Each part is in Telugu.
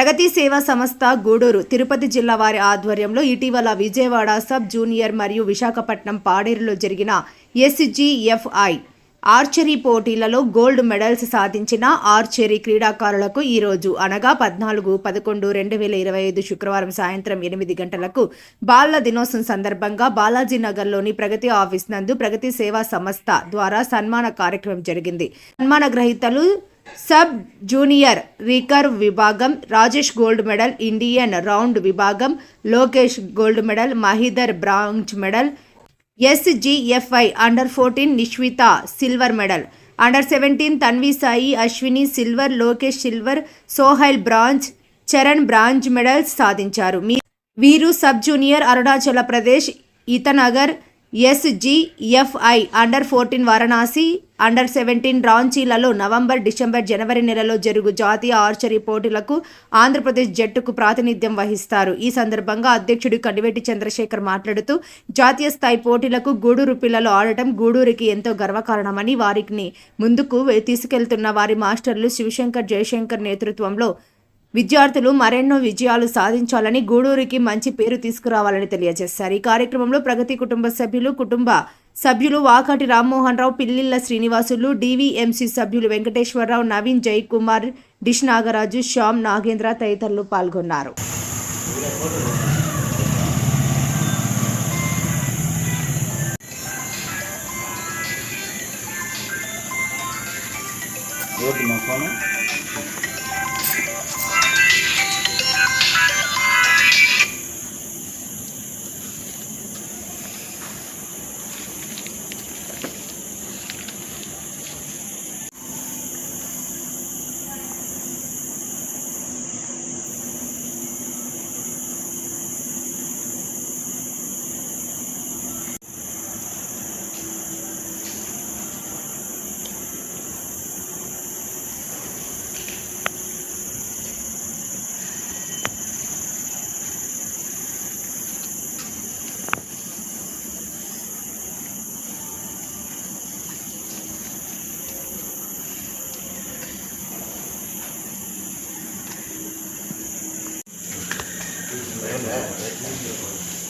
ప్రగతి సేవా సంస్థ గూడూరు తిరుపతి జిల్లా వారి ఆధ్వర్యంలో ఇటీవల విజయవాడ సబ్ జూనియర్ మరియు విశాఖపట్నం పాడేరులో జరిగిన ఎస్జిఎఫ్ఐ ఆర్చరీ పోటీలలో గోల్డ్ మెడల్స్ సాధించిన ఆర్చరీ క్రీడాకారులకు ఈరోజు అనగా పద్నాలుగు పదకొండు రెండు వేల ఇరవై ఐదు శుక్రవారం సాయంత్రం ఎనిమిది గంటలకు బాలల దినోత్సవం సందర్భంగా బాలాజీనగర్లోని ప్రగతి ఆఫీస్ నందు ప్రగతి సేవా సంస్థ ద్వారా సన్మాన కార్యక్రమం జరిగింది. సన్మాన గ్రహీతలు సబ్ జూనియర్ రికర్వ్ విభాగం Rajesh gold medal Indian round విభాగం Lokesh gold medal Mahidhar bronze medal SGFI under fourteen Nishvitha silver medal under seventeen Tanvi Sai Ashwini silver Lokesh silver Sohail bronze Charan bronze medals సాధించారు. మీ- వీరు sub junior Arunachal Pradesh Itanagar SGFI under fourteen Varanasi under seventeen రాంచీలలో November December జనవరి నెలలో జరుగు జాతీయ ఆర్చరీ పోటీలకు ఆంధ్రప్రదేశ్ జట్టుకు ప్రాతినిధ్యం వహిస్తారు. ఈ సందర్భంగా అధ్యక్షుడు కడివెట్టి చంద్రశేఖర్ మాట్లాడుతూ జాతీయ స్థాయి పోటీలకు గూడూరు పిల్లలు ఆడటం గూడూరికి ఎంతో గర్వకారణమని వారిని ముందుకు తీసుకెళ్తున్న వారి మాస్టర్లు శివశంకర్ జయశంకర్ నేతృత్వంలో విద్యార్థులు మరెన్నో విజయాలు సాధించాలని గూడూరికి మంచి పేరు తీసుకురావాలని తెలియజేశారు. ఈ కార్యక్రమంలో ప్రగతి కుటుంబ సభ్యులు కుటుంబ సభ్యులు వాకాటి రామ్మోహన్ రావు పిల్లిళ్ళ శ్రీనివాసులు డివిఎంసి సభ్యులు వెంకటేశ్వరరావు నవీన్ జయకుమార్ డిష్ నాగరాజు శ్యామ్ నాగేంద్ర తదితరులు పాల్గొన్నారు. ఎవరికి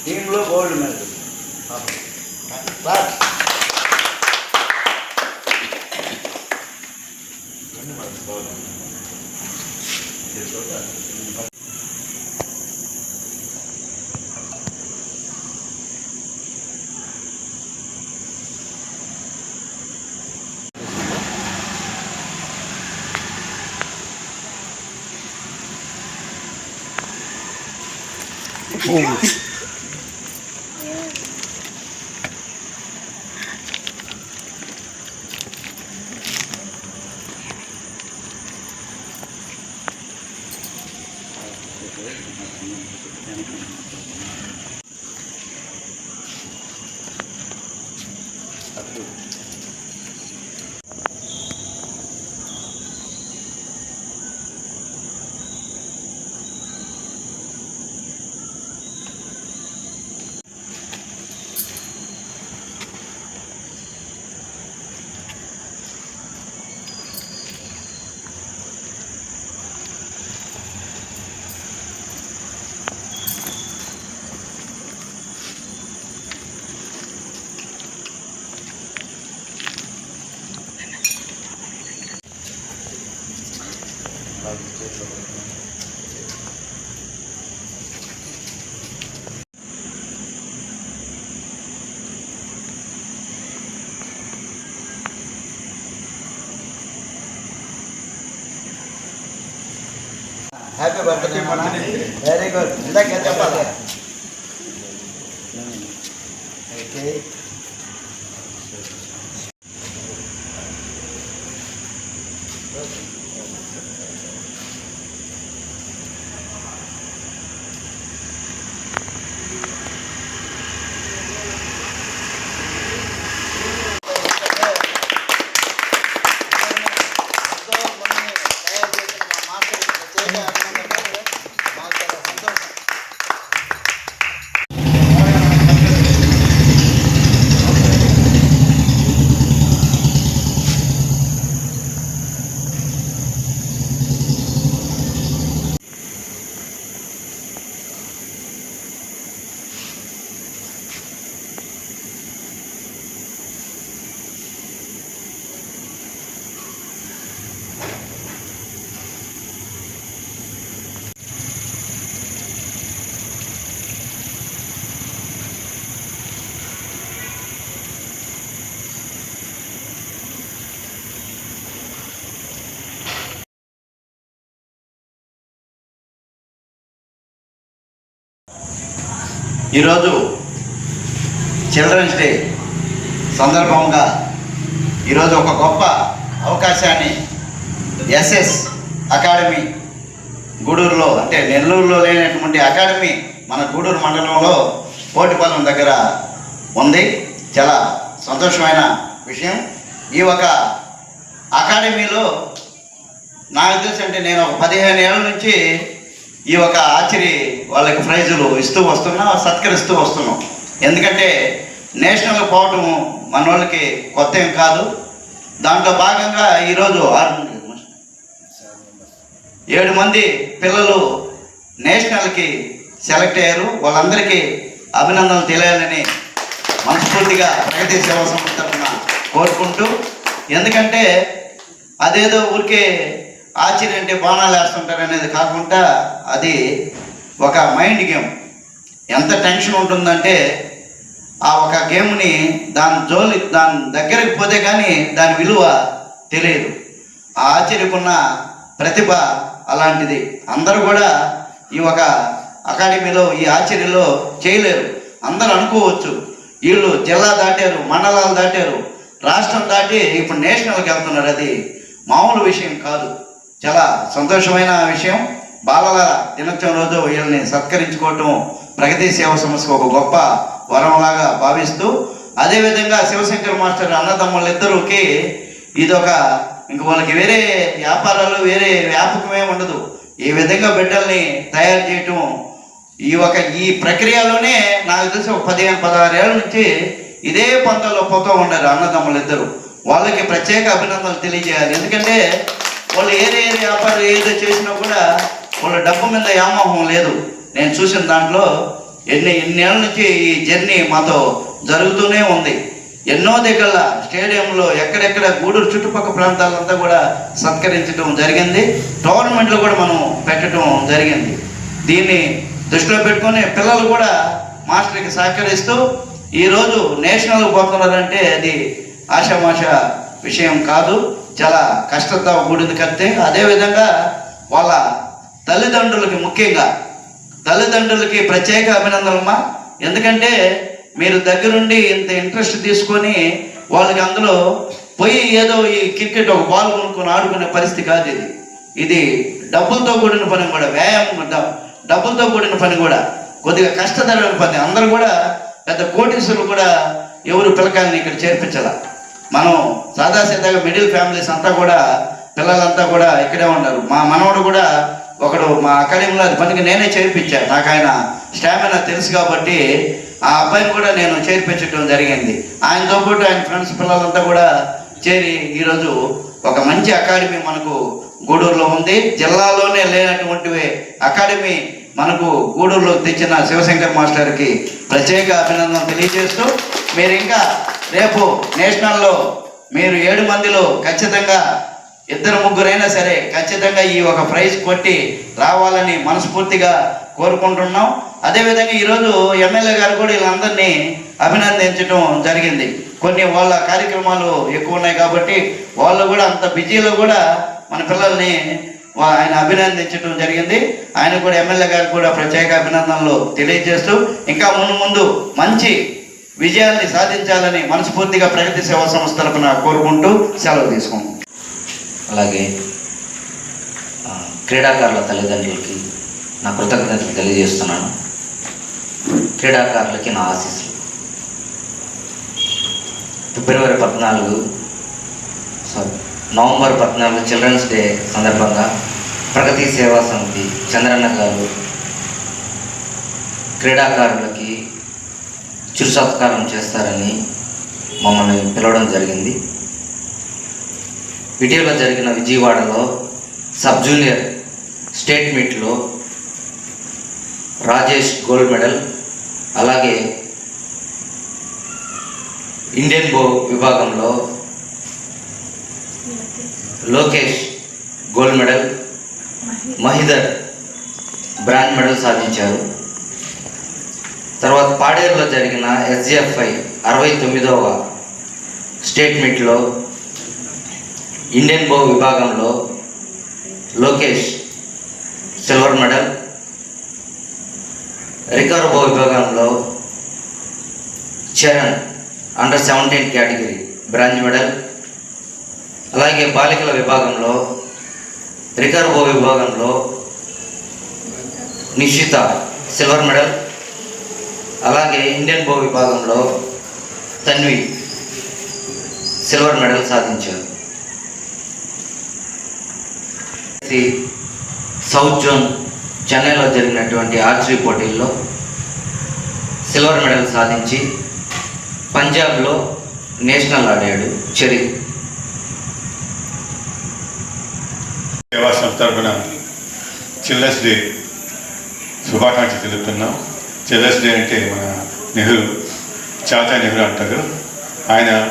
మా ఫోను టీంలో gold happy birthday very good ఇందాక చెప్పాలి ఈరోజు చిల్డ్రన్స్ డే సందర్భంగా ఈరోజు ఒక గొప్ప అవకాశాన్ని ఎస్ఎస్ అకాడమీ గూడూరులో అంటే నెల్లూరులో లేనటువంటి అకాడమీ మన గూడూరు మండలంలో పోటిపాలెం దగ్గర ఉంది. చాలా సంతోషమైన విషయం. ఈ ఒక అకాడమీలో నాకు తెలిసి అంటే నేను ఒక పదిహేను ఏళ్ళ నుంచి ఈ ఒక ఆచరి వాళ్ళకి ప్రైజులు ఇస్తూ వస్తున్నాం సత్కరిస్తూ వస్తున్నాం. ఎందుకంటే నేషనల్ పోవటం మన వాళ్ళకి కొత్త ఏం కాదు. దాంట్లో భాగంగా ఈరోజు ఆరు ఏడు మంది పిల్లలు నేషనల్కి సెలెక్ట్ అయ్యారు. వాళ్ళందరికీ అభినందనలు తెలియాలని మనస్ఫూర్తిగా ప్రగతి సేవా సంస్థ కోరుకుంటూ ఎందుకంటే అదేదో ఊరికే ఆశ్చర్యం అంటే బాణాలు వేస్తుంటారు అనేది కాకుండా అది ఒక మైండ్ గేమ్ ఎంత టెన్షన్ ఉంటుందంటే ఆ ఒక గేమ్ని దాని జోలి దాని దగ్గరికి పోతే కానీ దాని విలువ తెలియదు. ఆ ఆశ్చర్యకున్న ప్రతిభ అలాంటిది. అందరూ కూడా ఈ ఒక అకాడమీలో ఈ ఆశ్చర్యలో చేయలేరు. అందరూ అనుకోవచ్చు వీళ్ళు జిల్లా దాటారు మండలాలు దాటారు రాష్ట్రం దాటి ఇప్పుడు నేషనల్కి వెళ్తున్నారు అది మామూలు విషయం కాదు. చాలా సంతోషమైన విషయం. బాలల దినోత్సవం రోజు వీళ్ళని సత్కరించుకోవటం ప్రగతి సేవ సంస్థకు ఒక గొప్ప వరంలాగా భావిస్తూ అదేవిధంగా శివశంకర్ మాస్టర్ అన్నదమ్ములు ఇద్దరుకి ఇదొక ఇంక వాళ్ళకి వేరే వ్యాపారాలు వేరే వ్యాపకమే ఉండదు. ఈ విధంగా బిడ్డల్ని తయారు చేయటం ఈ ఒక ఈ ప్రక్రియలోనే నాకు తెలిసి ఒక పదిహేను పదహారు ఏళ్ళ నుంచి ఇదే పంతలో పోతూ ఉన్నారు అన్నదమ్ములు ఇద్దరు వాళ్ళకి ప్రత్యేక అభినందనలు తెలియజేయాలి. ఎందుకంటే వాళ్ళు ఏదే ఏది వ్యాపారం ఏదో చేసినా కూడా వాళ్ళ డబ్బు మీద వ్యామోహం లేదు. నేను చూసిన దాంట్లో ఎన్ని ఎన్నేళ్ళ నుంచి ఈ జర్నీ మాతో జరుగుతూనే ఉంది. ఎన్నో దగ్గర స్టేడియంలో ఎక్కడెక్కడ గూడూరు చుట్టుపక్కల ప్రాంతాలంతా కూడా సత్కరించడం జరిగింది. టోర్నమెంట్లు కూడా మనం పెట్టడం జరిగింది. దీన్ని దృష్టిలో పెట్టుకొని పిల్లలు కూడా మాస్టర్కి సహకరిస్తూ ఈరోజు నేషనల్ పోతున్నారంటే అది ఆషామాష విషయం కాదు. చాలా కష్టంతో కూడింది కడితే అదేవిధంగా వాళ్ళ తల్లిదండ్రులకి ముఖ్యంగా తల్లిదండ్రులకి ప్రత్యేక అభినందనమ్మా ఎందుకంటే మీరు దగ్గరుండి ఇంత ఇంట్రెస్ట్ తీసుకొని వాళ్ళకి అందులో పోయి ఏదో ఈ క్రికెట్ ఒక బాల్ కొనుక్కొని ఆడుకునే పరిస్థితి కాదు ఇది. ఇది డబ్బులతో కూడిన పని కూడా వ్యాయామం డబ్బులతో కూడిన పని కూడా కొద్దిగా కష్టతరమైన పని. అందరూ కూడా పెద్ద కోటీసులు కూడా ఎవరు పిల్లకాయలని ఇక్కడ చేర్పించాల? మనం సాదాసీదాగా మిడిల్ ఫ్యామిలీస్ అంతా కూడా పిల్లలంతా కూడా ఇక్కడే ఉన్నారు. మా మనవడు కూడా ఒకడు మా అకాడమీలో అది పనికి నేనే చేర్పించాను నాకు ఆయన స్టామినా తెలుసు కాబట్టి ఆ అబ్బాయిని కూడా నేను చేర్పించడం జరిగింది. ఆయనతో పాటు ఆయన ఫ్రెండ్స్ పిల్లలంతా కూడా చేరి ఈరోజు ఒక మంచి అకాడమీ మనకు గూడూరులో ఉంది. జిల్లాలోనే లేనటువంటివి అకాడమీ మనకు గూడూరులో తెచ్చిన శివశంకర్ మాస్టర్కి ప్రత్యేక అభినందన తెలియజేస్తూ మీరు ఇంకా రేపు నేషనల్లో మీరు ఏడు మందిలో ఖచ్చితంగా ఇద్దరు ముగ్గురైనా సరే ఖచ్చితంగా ఈ ఒక ప్రైజ్ కొట్టి రావాలని మనస్ఫూర్తిగా కోరుకుంటున్నాం. అదేవిధంగా ఈరోజు ఎమ్మెల్యే గారు కూడా వీళ్ళందరినీ అభినందించడం జరిగింది. కొన్ని వాళ్ళ కార్యక్రమాలు ఎక్కువ ఉన్నాయి కాబట్టి వాళ్ళు కూడా అంత బిజీలో కూడా మన పిల్లల్ని ఆయన అభినందించడం జరిగింది. ఆయన కూడా ఎమ్మెల్యే గారికి కూడా ప్రత్యేక అభినందనలు తెలియజేస్తూ ఇంకా ముందు ముందు మంచి విజయాన్ని సాధించాలని మనస్ఫూర్తిగా ప్రగతి సేవా సంస్థ తరపున కోరుకుంటూ సెలవు తీసుకుంటాం అలాగే క్రీడాకారుల తల్లిదండ్రులకి నా కృతజ్ఞతలు తెలియజేస్తున్నాను. క్రీడాకారులకి నా ఆశీస్సులు. ఫిబ్రవరి పద్నాలుగు సారీ నవంబర్ పద్నాలుగు చిల్డ్రన్స్ డే సందర్భంగా ప్రగతి సేవా సమితి చంద్రన్న గారు క్రీడాకారులకి చిరు సత్కారం చేస్తారని మమ్మల్ని పిలవడం జరిగింది. ఇటీవల జరిగిన విజయవాడలో సబ్ జూనియర్ స్టేట్ మీట్లో రాజేష్ గోల్డ్ మెడల్ అలాగే ఇండియన్ బో విభాగంలో Lokesh gold medal Mahidhar bronze medal సాధించారు. తర్వాత పాడేరులో జరిగిన ఎస్జిఎఫ్ఐ అరవై తొమ్మిదవ స్టేట్ మీట్లో ఇండియన్ బో విభాగంలో లోకేష్ సిల్వర్ మెడల్ రికర్వ్ విభాగంలో Charan under seventeen category bronze medal అలాగే బాలికల విభాగంలో రికర్వ్ విభాగంలో నిషిత సిల్వర్ మెడల్ అలాగే ఇండియన్ బో విభాగంలో తన్వి సిల్వర్ మెడల్ సాధించారు. సౌత్ జోన్ చెన్నైలో జరిగినటువంటి ఆర్చరీ పోటీల్లో సిల్వర్ మెడల్ సాధించి పంజాబ్లో నేషనల్ ఆడాడు చెరి. సేవా సంస్థ తరఫున చిల్డ్రన్స్ డే శుభాకాంక్ష తెలుపుతున్నాం. చిల్డ్రన్స్ డే అంటే మన నెహ్రూ చాచా నెహ్రూ అంటారు. ఆయన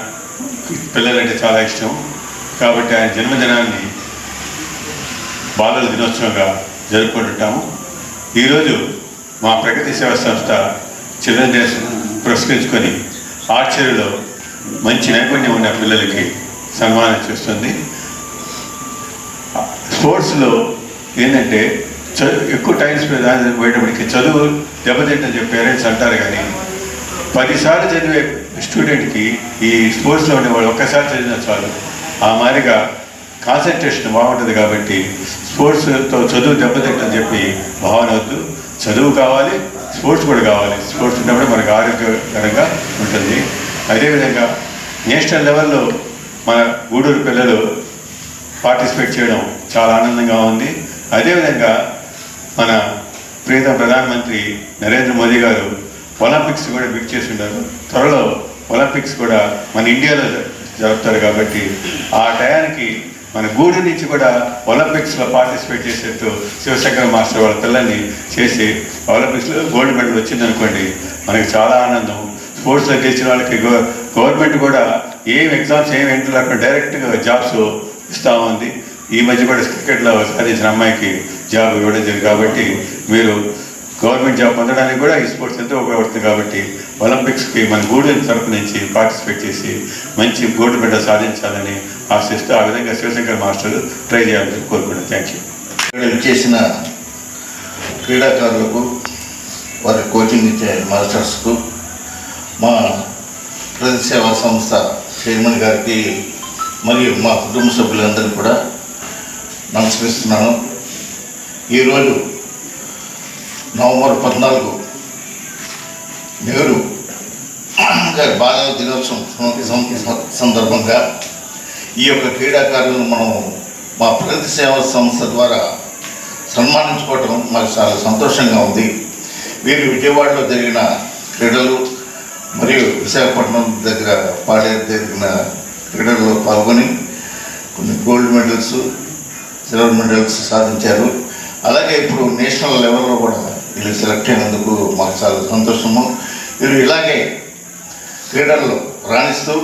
పిల్లలంటే చాలా ఇష్టం. కాబట్టి ఆయన జన్మదినాన్ని బాలల దినోత్సవంగా జరుపుకుంటుంటాము. ఈరోజు మా ప్రగతి సేవా సంస్థ చిల్డ్రన్ డే పురస్కరించుకొని ఆర్చరీలో మంచి నైపుణ్యం ఉన్న పిల్లలకి సన్మానం చేస్తుంది. స్పోర్ట్స్లో ఏంటంటే ఎక్కువ టైం స్పెండ్ పోయేటప్పటికి చదువు దెబ్బతింటని చెప్పి పేరెంట్స్ అంటారు కానీ పదిసార్లు చదివే స్టూడెంట్కి ఈ స్పోర్ట్స్లో ఉండేవాళ్ళు ఒక్కసారి చదివినా చాలు. ఆ మాదిరిగా కాన్సన్ట్రేషన్ బాగుంటుంది కాబట్టి స్పోర్ట్స్తో చదువు దెబ్బతింటని చెప్పి భావన వద్దు. చదువు కావాలి స్పోర్ట్స్ కూడా కావాలి. స్పోర్ట్స్ ఉన్నప్పుడు మనకు ఆరోగ్యకరంగా ఉంటుంది. అదేవిధంగా నేషనల్ లెవెల్లో మన గూడూరు పిల్లలు పార్టిసిపేట్ చేయడం చాలా ఆనందంగా ఉంది. అదేవిధంగా మన ప్రియతమ ప్రధానమంత్రి నరేంద్ర మోదీ గారు ఒలింపిక్స్ కూడా బిక్ చేసి ఉన్నారు త్వరలో ఒలింపిక్స్ కూడా మన ఇండియాలో జరుపుతారు కాబట్టి ఆ టయానికి మన గూడు నుంచి కూడా ఒలింపిక్స్లో పార్టిసిపేట్ చేసేట్టు శివశంకర్ మాస్టర్ వాళ్ళ పిల్లల్ని చేసి ఒలింపిక్స్లో గోల్డ్ మెడల్ వచ్చిందనుకోండి మనకి చాలా ఆనందం. స్పోర్ట్స్లో గెలిచిన వాళ్ళకి గవర్నమెంట్ కూడా ఏం ఎగ్జామ్స్ ఏం ఎంటర్ లేకుండా డైరెక్ట్గా జాబ్స్ ఇస్తూ ఉంది. ఈ మధ్య కూడా క్రికెట్లో సాధించిన అమ్మాయికి జాబ్ ఇవ్వడం జరిగింది కాబట్టి మీరు గవర్నమెంట్ జాబ్ పొందడానికి కూడా ఈ స్పోర్ట్స్ ఎంతో ఉపయోగపడుతుంది కాబట్టి ఒలింపిక్స్కి మన గూడెం తరపు నుంచి పార్టిసిపేట్ చేసి మంచి గోల్డ్ మెడల్ సాధించాలని ఆశిస్తూ ఆ విధంగా శివశంకర్ మాస్టర్ ట్రై చేయాలని కోరుకుంటున్నాను. థ్యాంక్ యూ చేసిన క్రీడాకారులకు వారి కోచింగ్ ఇచ్చే మాస్టర్స్కు మా ప్రతి సేవా సంస్థ చైర్మన్ గారికి మరియు మా కుటుంబ సభ్యులందరికీ కూడా నమస్కరిస్తున్నాను. ఈరోజు నవంబర్ పద్నాలుగు నెహ్రూ గారి బాలల దినోత్సవం సందర్భంగా ఈ యొక్క క్రీడాకారులను మనం మా ప్రగతి సేవా సంస్థ ద్వారా సన్మానించుకోవటం మాకు చాలా సంతోషంగా ఉంది. వీరు విజయవాడలో జరిగిన క్రీడలు మరియు విశాఖపట్నం దగ్గర పాడే జరిగిన క్రీడల్లో పాల్గొని కొన్ని గోల్డ్ మెడల్స్ సిల్వర్ మెడల్స్ సాధించారు. అలాగే ఇప్పుడు నేషనల్ లెవెల్లో కూడా వీళ్ళు సెలెక్ట్ అయినందుకు మాకు చాలా సంతోషము. వీరు ఇలాగే క్రీడల్లో రాణిస్తూ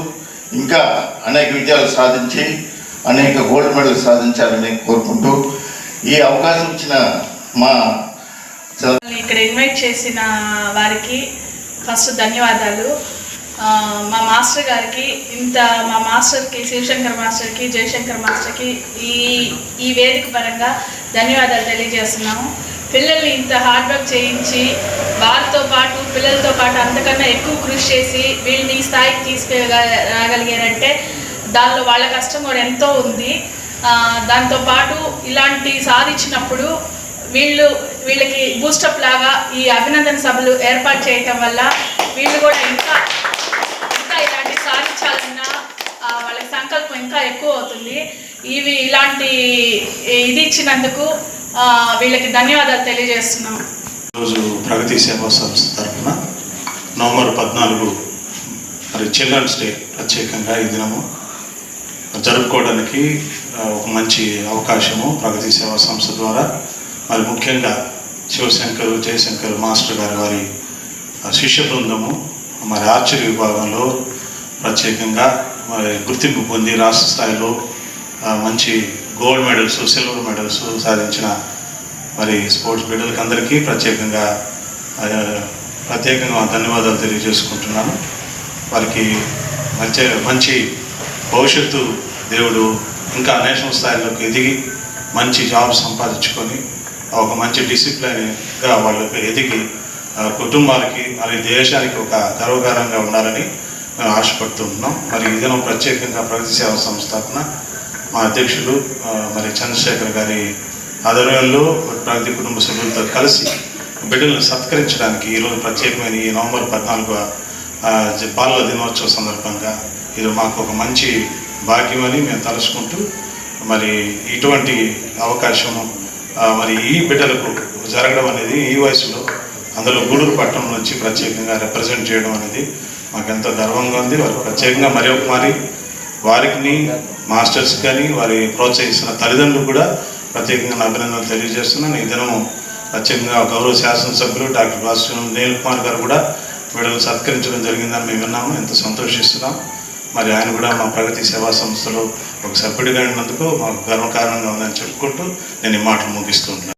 ఇంకా అనేక విజయాలు సాధించి అనేక గోల్డ్ మెడల్ సాధించాలని కోరుకుంటూ ఈ అవకాశం ఇచ్చిన మా ఇక్కడ ఇన్వైట్ చేసిన వారికి ఫస్ట్ ధన్యవాదాలు. మా మాస్టర్ గారికి ఇంత మా మాస్టర్కి శివశంకర్ మాస్టర్కి జయశంకర్ మాస్టర్కి ఈ ఈ వేదిక పరంగా ధన్యవాదాలు తెలియజేస్తున్నాము. పిల్లల్ని ఇంత హార్డ్ వర్క్ చేయించి వారితో పాటు పిల్లలతో పాటు అంతకన్నా ఎక్కువ కృషి చేసి వీళ్ళని స్థాయికి తీసుకురాగలిగారంటే దానిలో వాళ్ళ కష్టం కూడా ఎంతో ఉంది. దాంతో పాటు ఇలాంటి సాధించినప్పుడు వీళ్ళు వీళ్ళకి బూస్టప్ లాగా ఈ అభినందన సభలు ఏర్పాటు చేయటం వల్ల వీళ్ళు కూడా ఇంకా ఇంకా ఇలాంటి సాధించాలన్నా సంకల్పం ఇంకా ఎక్కువ అవుతుంది. ఇవి ఇలాంటి ఇది ఇచ్చినందుకు వీళ్ళకి ధన్యవాదాలు తెలియజేస్తున్నాం. ఈరోజు ప్రగతి సేవా సంస్థ తరఫున నవంబర్ పద్నాలుగు మరి చిల్డ్రన్స్ డే ప్రత్యేకంగా ఈ దినము జరుపుకోవడానికి ఒక మంచి అవకాశము ప్రగతి సేవా సంస్థ ద్వారా. మరి ముఖ్యంగా శివశంకర్ జయశంకర్ మాస్టర్ గారి వారి శిష్య బృందము మరి ఆర్చరీ విభాగంలో ప్రత్యేకంగా మరి గుర్తింపు పొంది రాష్ట్ర స్థాయిలో మంచి గోల్డ్ మెడల్స్ సిల్వర్ మెడల్స్ సాధించిన మరి స్పోర్ట్స్ బిడ్డలకి అందరికీ ప్రత్యేకంగా ప్రత్యేకంగా ధన్యవాదాలు తెలియజేసుకుంటున్నాను. వారికి మంచి మంచి భవిష్యత్తు దేవుడు ఇంకా నేషనల్ స్థాయిలోకి ఎదిగి మంచి జాబ్ సంపాదించుకొని ఒక మంచి డిసిప్లైన్గా వాళ్ళకి ఎదిగి కుటుంబాలకి మరి దేశానికి ఒక గర్వకారంగా ఉండాలని ఆశపడుతూ ఆశపడుతున్నాం. మరి ఈ దినం ప్రత్యేకంగా ప్రగతి సేవా సంస్థాపన మా అధ్యక్షుడు మరి చంద్రశేఖర్ గారి ఆధ్వర్యంలో ప్రగతి కుటుంబ సభ్యులతో కలిసి బిడ్డలను సత్కరించడానికి ఈరోజు ప్రత్యేకమైన ఈ నవంబర్ పద్నాలుగు బాలల దినోత్సవ సందర్భంగా ఇది మాకు ఒక మంచి భాగ్యమని మేము తలుచుకుంటూ మరి ఇటువంటి అవకాశము మరి ఈ బిడ్డలకు జరగడం అనేది ఈ వయసులో అందులో గూడూరు పట్టణం నుంచి ప్రత్యేకంగా రిప్రజెంట్ చేయడం అనేది మాకు ఎంతో గర్వంగా ఉంది. వారు ప్రత్యేకంగా మరి మరి వారికి మాస్టర్స్ కానీ వారి ప్రోత్సహిస్తున్న తల్లిదండ్రులు కూడా ప్రత్యేకంగా నా అభినందనలు తెలియజేస్తున్నాను. ఈ దినము ప్రత్యేకంగా గౌరవ శాసనసభ్యులు డాక్టర్ భాస్కర్ నీల్ కుమార్ గారు కూడా వీళ్ళని సత్కరించడం జరిగిందని మేము విన్నాము. ఎంత సంతోషిస్తున్నాం. మరి ఆయన కూడా మా ప్రగతి సేవా సంస్థలో ఒక సభ్యుడిగా ఉన్నందుకు మాకు గర్వకారణంగా ఉందని చెప్పుకుంటూ నేను ఈ మాటలు ముగిస్తున్నాను